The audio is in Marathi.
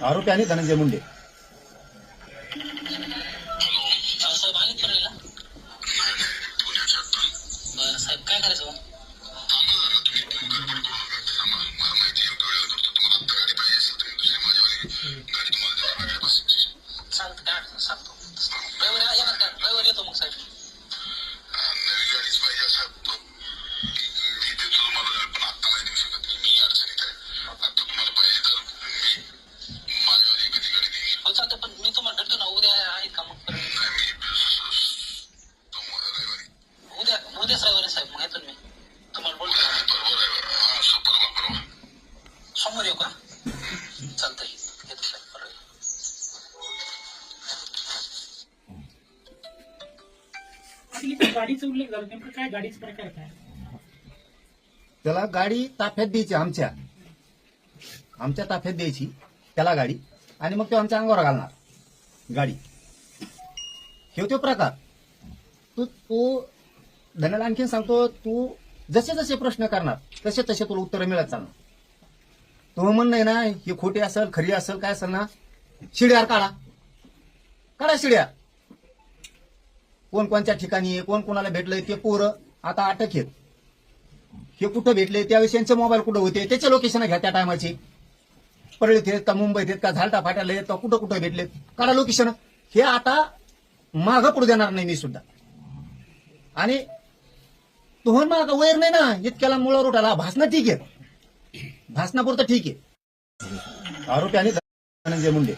आरोपी आणि धनंजय मुंडे. साहेब साहेब काय करायचं उद्या उद्याच रविवारी साहेब मग येतो ना मी तुम्हाला बोलतो ना. समोर येऊ का चालतंय येतो साहेब परळी आपली इथे गाडीचा उल्लेख झाला नेमकं काय गाडीचा प्रकार काय? त्याला गाडी ताफ्यात द्यायची आमच्या. आमच्या ताफ्यात द्यायची त्याला गाडी. आणि मग तो आमच्या अंगावर घालणार. गाडी. हे तो प्रकार. तू तू धनाला आणखीन सांगतो तू जसे जसे प्रश्न करणार तसे तसे तुला उत्तर मिळत चालणार. तुम्ही म्हणणं आहे ना हे खोटी असेल खरी असेल काय असेल ना शिड्यार काढा. काढा शिड्या. कोण कोणत्या ठिकाणी कोण कोणाला भेटलंय ते पोरं आता अटक आहेत. हे कुठं भेटले त्यावेळेस यांचे मोबाईल कुठं होते त्याचे लोकेशन घ्या त्या टायमाची परळीत आहेत का मुंबईत आहेत का झालटा फाट्याला आहेत का कुठं कुठं भेटले काढा लोकेशन हे आता मागं पडू देणार नाही मी सुद्धा. आणि तुम्हाला आता वैर नाही ना इतक्याला मुळावर उठाला भासणं ठीक आहे भासणापुरतं ठीक आहे आरोपी आणि धनंजय मुंडे